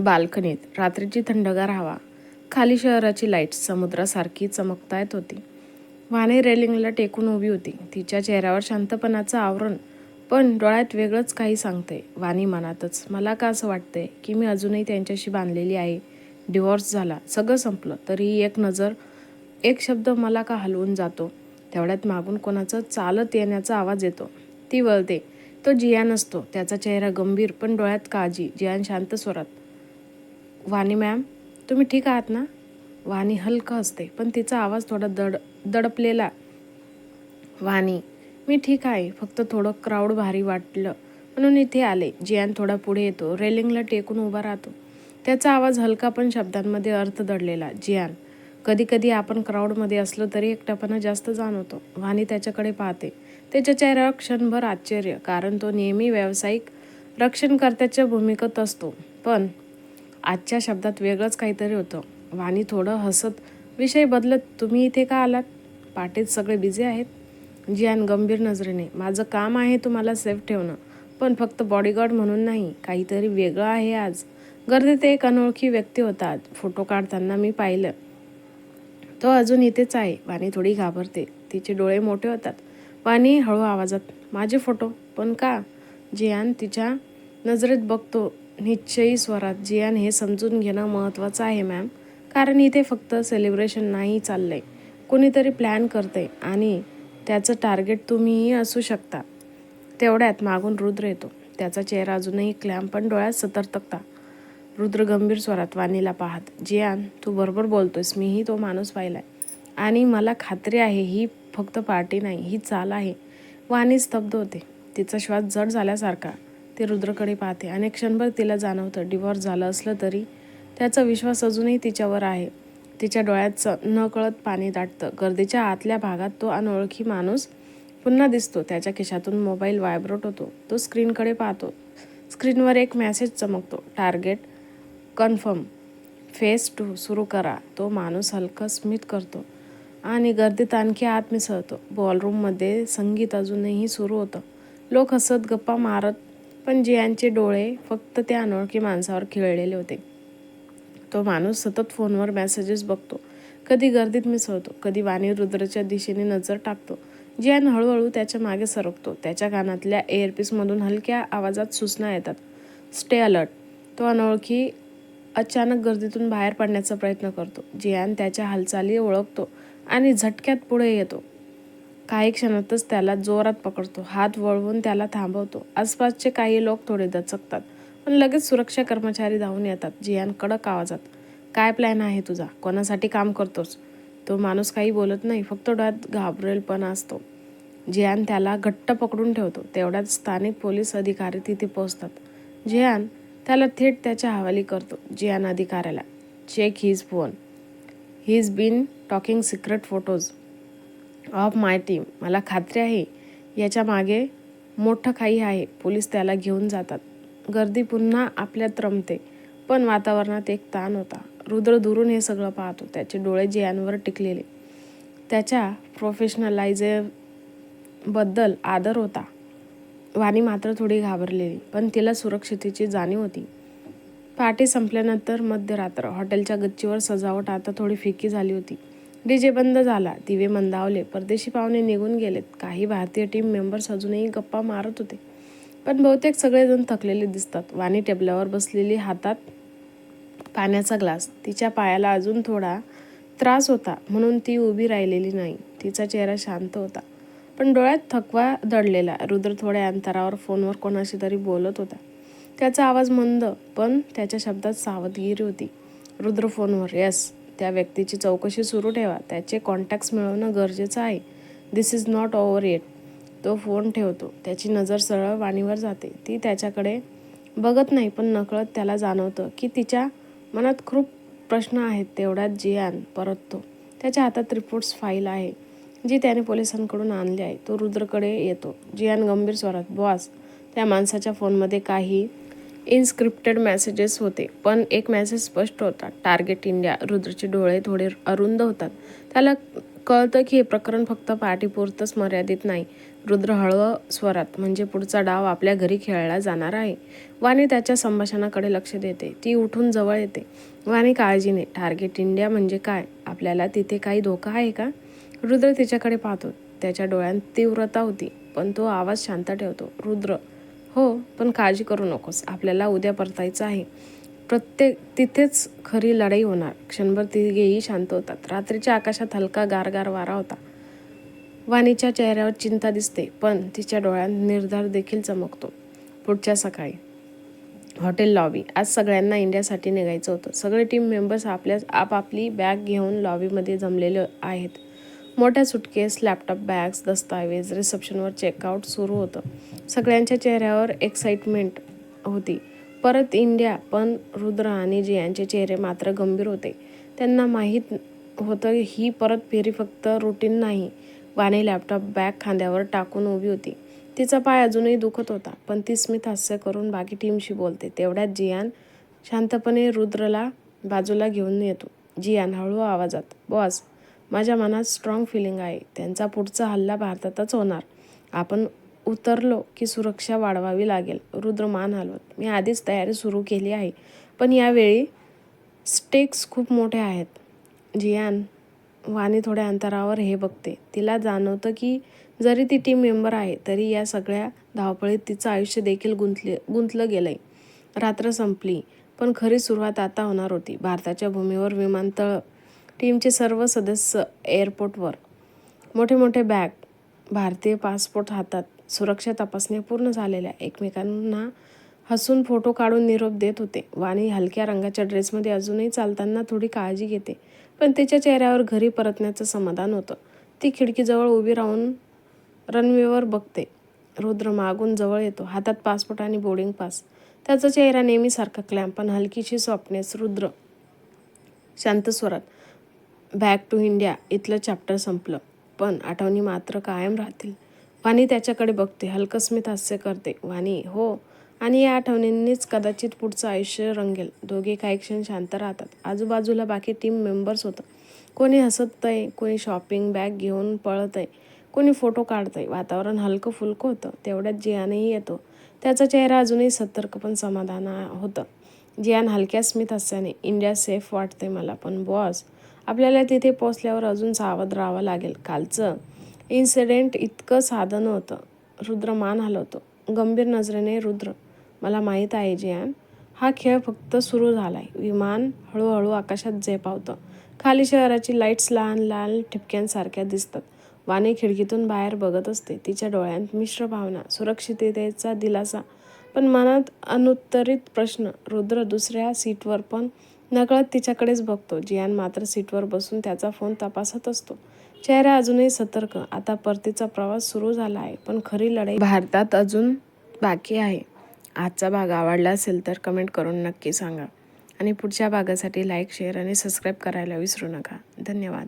बाल्कनीत रात्रीची थंडगार हवा. खाली शहराची लाइट समुद्रासारखी चमकतायत होती. वाणी रेलिंगला टेकून उभी होती. तिच्या चेहऱ्यावर शांतपणाचं आवरण. पण डोळ्यात वेगळंच काही सांगते. वाणी मनातच मला का असं वाटतंय की मी अजूनही त्यांच्याशी बांधलेली आहे? डिवॉर्स झाला. सगळं संपलं. तरीही एक नजर एक शब्द मला का हलवून जातो तेवढ्यात मागून कोणाचं चालत येण्याचा आवाज येतो. ती वळते. तो जियान असतो त्याचा चेहरा गंभीर पण डोळ्यात काळजी. जियान शांत स्वरात वाणी मॅम तुम्ही ठीक आहात ना? वाणी हलकं असते पण तिचा आवाज थोडा दड दडपलेला. वाणी मी ठीक आहे फक्त थोडं क्राऊड भारी वाटलं. म्हणून इथे आले. जियान थोडा पुढे येतो. रेलिंगला टेकून उभा राहतो. त्याचा आवाज हलका पण शब्दांमध्ये अर्थ दडलेला. जियान कधी कधी आपण क्राऊडमध्ये असलो तरी एकटापणा जास्त जाणवतो. वाणी त्याच्याकडे पाहते. त्याच्या चेहऱ्यावर क्षणभर आश्चर्य कारण तो नेहमी व्यावसायिक रक्षणकर्त्याच्या भूमिकेत असतो. पण आजच्या शब्दात वेगळंच काहीतरी होतं. वाणी थोडं हसत विषय बदलत तुम्ही इथे का आलात? पाटेत सगळे बिझी आहेत. जियान गंभीर नजरेने माझं काम आहे तुम्हाला सेफ ठेवणं पण फक्त बॉडीगार्ड म्हणून नाही काहीतरी वेगळं आहे आज. गर्दीत एक अनोळखी व्यक्ती होता. फोटो काढताना मी पाहिलं. तो अजून इथेच आहे. वाणी थोडी घाबरते. तिचे डोळे मोठे होतात. वाणी हळू आवाजात माझे फोटो? पण का? जियान तिच्या नजरेत बघतो. निश्चयी स्वरात जियान हे समजून घेणं महत्त्वाचं आहे मॅम कारण इथे फक्त सेलिब्रेशन नाही चाललंय. कोणीतरी प्लॅन करते आणि त्याचं टार्गेट तुम्हीही असू शकता. तेवढ्यात मागून रुद्र येतो. त्याचा चेहरा अजूनही क्लॅम पण डोळ्यात सतर्कता. रुद्र गंभीर स्वरात वाणीला पाहत जियान तू बरोबर बोलतोयस. मीही तो माणूस पाहिलाय आणि मला खात्री आहे ही फक्त पार्टी नाही ही चाल आहे. वाणी स्तब्ध होते. तिचा श्वास जड झाल्यासारखा. ते रुद्रकडे पाहते. आणि क्षणभर तिला जाणवतं. डिवॉर्स झालं असलं तरी त्याचा विश्वास अजूनही तिच्यावर आहे. तिच्या डोळ्यात न कळत पाणी दाटतं. गर्दीच्या आतल्या भागात तो अनोळखी माणूस पुन्हा दिसतो. त्याच्या खिशातून मोबाईल व्हायब्रेट होतो. तो स्क्रीनकडे पाहतो. स्क्रीनवर एक मॅसेज चमकतो. टार्गेट कन्फर्म फेस टू सुरू करा. तो माणूस हलका स्मित करतो आणि गर्दीत आणखी आत मिसळतो. बॉलरूममध्ये संगीत अजूनही सुरू होतं. लोक हसत गप्पा मारत पण जियांचे डोळे फक्त त्या अनोळखी माणसावर खिळलेले होते. तो माणूस सतत फोनवर मेसेजेस बघतो. कधी गर्दीत मिसळतो कधी वाणी रुद्रच्या दिशेने नजर टाकतो. जियान हळूहळू त्याच्यामागे सरकतो. त्याच्या कानातल्या एअरपीसमधून हलक्या आवाजात सूचना येतात. स्टे अलर्ट तो अनोळखी अचानक गर्दीतून बाहेर पडण्याचा प्रयत्न करतो. जियान त्याच्या हालचाली ओळखतो आणि झटक्यात पुढे येतो. काही क्षणातच त्याला जोरात पकडतो. हात वळवून त्याला थांबवतो. आसपासचे काही लोक थोडे दचकतात. पण लगेच सुरक्षा कर्मचारी धावून येतात. जियान कडक आवाजात काय प्लॅन आहे तुझा? कोणासाठी काम करतोस? तो माणूस काही बोलत नाही. फक्त डोळ्यात घाबरेलपणा असतो. जियान त्याला घट्ट पकडून ठेवतो. तेवढ्यात स्थानिक पोलीस अधिकारी तिथे पोहोचतात. जियान त्याला थेट त्याच्या हवाली करतो. जियान अधिकाऱ्याला check his phone. He is been talking secret photos. Of my team मला खात्री आहे याच्या मागे मोठं काही आहे. पोलीस त्याला घेऊन जातात. गर्दी पुन्हा आपल्यात रमते पण वातावरणात एक ताण होता. रुद्र दुरून हे सगळं पाहतो. त्याचे डोळे जियांवर टिकलेले. त्याच्या प्रोफेशनलायझेबद्दल आदर होता. वाणी मात्र थोडी घाबरलेली पण तिला सुरक्षितेची जाणीव होती. पार्टी संपल्यानंतर मध्यरात्र हॉटेलच्या गच्चीवर सजावट आता थोडी फिकी झाली होती. डीजे बंद झाला दिवे मंदावले परदेशी पाहुणे निघून गेलेत. काही भारतीय टीम मेंबर्स अजूनही गप्पा मारत होते. पण बहुतेक सगळेजण थकलेले दिसतात. वाणी टेबलावर बसलेली हातात पाण्याचा ग्लास. तिच्या पायाला अजून थोडा त्रास होता म्हणून ती उभी राहिलेली नाही. तिचा चेहरा शांत होता पण डोळ्यात थकवा दडलेला. रुद्र थोड्या अंतरावर फोनवर कोणाशी तरी बोलत होता. त्याचा आवाज मंद पण त्याच्या शब्दात सावधगिरी होती. रुद्र फोनवर येस. त्या व्यक्तीची चौकशी सुरू ठेवा. त्याचे कॉन्टॅक्ट्स मिळवणं गरजेचं आहे. This is not over yet तो फोन ठेवतो. त्याची नजर सरळ वाणीवर जाते. ती त्याच्याकडे बघत नाही पण नकळत त्याला जाणवतं की तिच्या मनात खूप प्रश्न आहेत. तेवढ्यात जियान परततो. त्याच्या हातात रिपोर्ट्स फाईल आहे जी त्याने पोलिसांकडून आणली आहे. तो रुद्रकडे येतो. जियान गंभीर स्वरात बॉस त्या माणसाच्या फोनमध्ये काही इनस्क्रिप्टेड मेसेजेस होते. पण एक मेसेज स्पष्ट होता. टार्गेट इंडिया रुद्रचे डोळे थोडे अरुंद होतात. त्याला कळतं की हे प्रकरण फक्त पार्टीपुरतंच मर्यादित नाही. रुद्र हळव स्वरात म्हणजे पुढचा डाव आपल्या घरी खेळला जाणार आहे. वाणी त्याच्या संभाषणाकडे लक्ष देते. ती उठून जवळ येते. वाणी काळजीने टार्गेट इंडिया म्हणजे काय? आपल्याला तिथे काही धोका आहे का? रुद्र तिच्याकडे पाहतो. त्याच्या डोळ्यात तीव्रता होती पण तो आवाज शांत ठेवतो. रुद्र हो पण काळजी करू नकोस. आपल्याला उद्या परतायचं आहे. प्रत्येक तिथेच खरी लढाई होणार. क्षणभर तिघेही शांत होतात. रात्रीच्या आकाशात हलका गारगार वारा होता. वाणीच्या चेहऱ्यावर चिंता दिसते पण तिच्या डोळ्यात निर्धार देखील चमकतो. पुढच्या सकाळी. Hotel lobby. आज सगळ्यांना इंडियासाठी निघायचं होतं. सगळे टीम मेंबर्स आपल्या आपापली बॅग घेऊन लॉबीमध्ये जमलेले आहेत. मोठ्या सुटकेस लॅपटॉप बॅग्स दस्तावेज रिसेप्शनवर चेकआउट सुरू होतं. सगळ्यांच्या चेहऱ्यावर एक्साइटमेंट होती. परत इंडिया पण रुद्र आणि जियांचे चेहरे मात्र गंभीर होते. त्यांना माहीत होतं ही परत फेरी फक्त रुटीन नाही. वाणी लॅपटॉप बॅग खांद्यावर टाकून उभी होती. तिचा पाय अजूनही दुखत होता पण ती स्मित हास्य करून बाकी टीमशी बोलते. तेवढ्यात जियान शांतपणे रुद्रला बाजूला घेऊन येतो. जियान हळू आवाजात बॉस माझ्या मनात स्ट्रॉंग फिलिंग आहे. त्यांचा पुढचा हल्ला भारतातच होणार. आपण उतरलो की सुरक्षा वाढवावी लागेल रुद्र मान हलवत. मी आधीच तयारी सुरू केली आहे पण यावेळी स्टेक्स खूप मोठे आहेत. जियान वाणी थोड्या अंतरावर हे बघते. तिला जाणवतं की जरी ती टीम मेंबर आहे तरी या सगळ्या धावपळीत तिचं आयुष्य देखील गुंतले गुंतलं गेलं आहे रात्र संपली पण खरी सुरुवात आता होणार होती. भारताच्या भूमीवर विमानतळ टीमचे सर्व सदस्य एअरपोर्टवर. मोठे मोठे बॅग भारतीय पासपोर्ट हातात सुरक्षा तपासण्या पूर्ण झालेल्या. एकमेकांना हसून फोटो काढून निरोप देत होते. वाणी हलक्या रंगाच्या ड्रेसमध्ये अजूनही चालताना थोडी काळजी घेते पण तिच्या चेहऱ्यावर घरी परतण्याचं समाधान होतं. ती खिडकीजवळ उभी राहून रनवेवर बघते. रुद्र मागून जवळ येतो. हातात पासपोर्ट आणि बोर्डिंग पास. त्याचा चेहरा नेहमीसारखा क्लॅम्प पण हलकीशी स्वप्नेस रुद्र शांत स्वरात. बॅक टू इंडिया इथलं चॅप्टर संपलं. पण आठवणी मात्र कायम राहतील. वाणी त्याच्याकडे बघते हलकं स्मित हास्य करते. वाणी हो. आणि या आठवणींनीच कदाचित पुढचं आयुष्य रंगेल. दोघे काही क्षण शांत राहतात. आजूबाजूला बाकी टीम मेंबर्स होतं कोणी हसत आहे कोणी शॉपिंग बॅग घेऊन पळत आहे कोणी फोटो काढतंय. वातावरण हलकं फुलकं होतं. तेवढ्यात जियानही येतो. त्याचा चेहरा अजूनही सतर्क पण समाधान होतं. जियान हलक्या स्मित हास्याने इंडिया सेफ वाटते मला पण बॉस आपल्याला तिथे पोचल्यावर अजून सावध राहावं लागेल. कालचं इन्सिडेंट इतकं साधं नव्हतं. रुद्र मान हलवतो. गंभीर नजरेने रुद्र मला माहीत आहे जियान. हा खेळ फक्त सुरू झाला आहे विमान हळूहळू आकाशात झेपावतं. खाली शहराची लाईट्स लहान लहान ठिपक्यांसारख्या दिसतात. वाणी खिडकीतून बाहेर बघत असते. तिच्या डोळ्यांत मिश्र भावना सुरक्षिततेचा दिलासा. पण मनात अनुत्तरित प्रश्न. रुद्र दुसऱ्या सीटवर पण नकळत तिच्याकडेच बघतो. जियान मात्र सीटवर बसून त्याचा फोन तपासत असतो. चेहरा अजूनही सतर्क. आता परतीचा प्रवास सुरू झाला आहे पण खरी लढाई भारतात अजून बाकी आहे. आजचा भाग आवडला असेल तर कमेंट करून नक्की सांगा. आणि पुढच्या भागासाठी लाईक शेअर आणि सबस्क्राईब करायला विसरू नका. धन्यवाद.